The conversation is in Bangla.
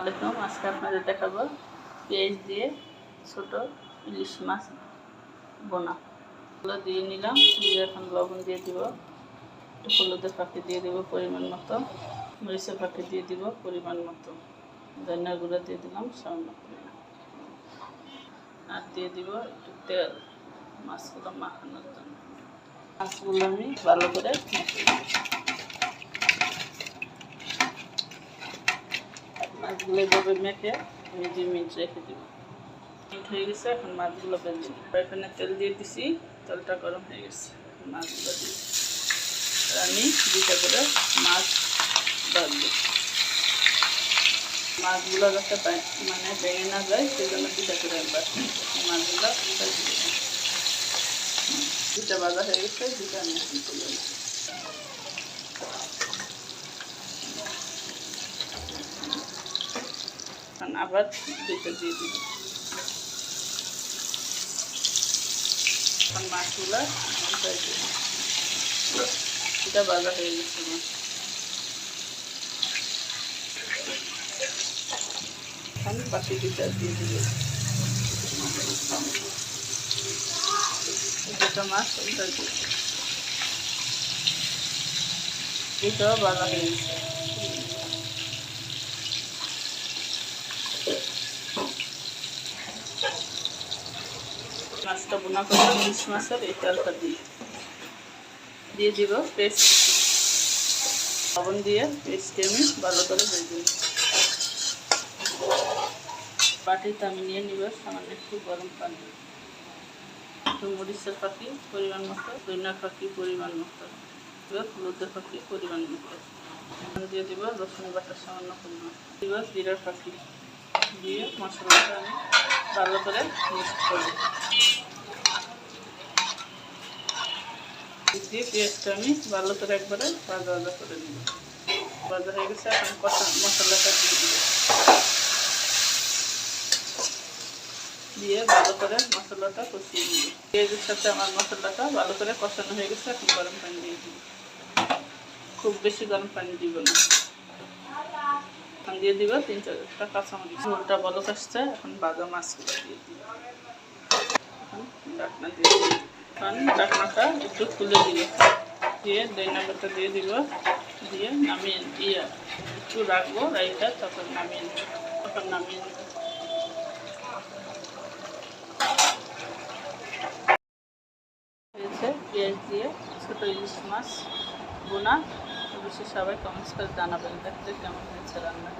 আলাইকুম আজকে আপনাদের দেখাবো পেঁয়াজ দিয়ে ছোট ইলিশ মাছ বোনা। এগুলো দিয়ে নিলাম, দিয়ে এখন লবণ দিয়ে দিব, একটু হলুদের পাখি দিয়ে দেবো পরিমাণ মতো, মরিচের পাখি দিয়ে দিব পরিমাণ মতো, ধনিয়া গুঁড়ো দিয়ে দিলাম সামান্য পরিমাণ। আর দিয়ে দিব একটু তেল, মাছগুলো মাখানোর জন্য। মাছগুলো আমি ভালো করে মেখে নেব। মাছগুলো এভাবে মেখে দুই মিনিট রেখে দিব। মিনিট হয়ে গেছে, এখন মাছগুলো দিই এখানে তেল দিয়ে দিছি, তেলটা গরম হয়ে গেছে। মাছগুলো আর আমি দুইটা করে মাছ বাঁধবো মাছগুলো যাতে মানে ভেঙে না যায় সেই জন্য দুইটা করে মাছগুলো দুইটা বাজা হয়ে গেছে, দুইটা আমি এখন আবার দুইটা দিয়ে দিব এখন মাছগুলো এটা বাজা হয়ে গেছে মাছ দুইটা দিয়ে দিব দুটো মাছ উল্টাই দিব এটাও বাজা হয়ে গেছে। মাছটা বোনা করে ইলিশ মাছের এই তেলটা দিই দিয়ে দিব পেস্ট। লবণ দিয়ে পেস্টে আমি ভালো করে ভেজে নিই বাটিতে আমি নিয়ে নিব সামান্য একটু গরম পানি। একটু মরিচের পাখি পরিমাণ মতো দইনার পাখি পরিমাণ মতো, এবার হলুদের পাখি পরিমাণ মতো। দিয়ে দিব রসুন বাটার সামান্য পরিমাণ। দিব জিরার পাখি দিয়ে মশলাটা আমি ভালো করে মিক্স করব দিয়ে পেঁয়াজটা আমি ভালো করে একবারে ভাজা ভাজা করে নিব। ভাজা হয়ে গেছে, এখন কষা মশলাটা দিয়ে দিব। দিয়ে ভালো করে মশলাটা কষিয়ে নিব। পেঁয়াজের সাথে আমার মশলাটা ভালো করে কষানো হয়ে গেছে, এখন গরম পানি দিয়ে দিব। খুব বেশি গরম পানি দিব না। এখন দিয়ে দিব তিন চারটা কাঁচামরিচ। ঝোলটা বলক আসছে, এখন বাদা মাছগুলো দিয়ে দিব। এখন ডাকনাটা একটু খুলে দিব দিয়ে দইনাটা দিয়ে দিব দিয়ে নামিয়ে দিয়ে একটু রাখব রাইটা তখন নামিয়ে তখন নামিয়ে হয়েছে পেঁয়াজ দিয়ে ছোটো ইলিশ মাছ বোনা অবশ্যই সবাই কমেন্টস করে জানাবেন দেখতে কেমন হয়েছে রান্না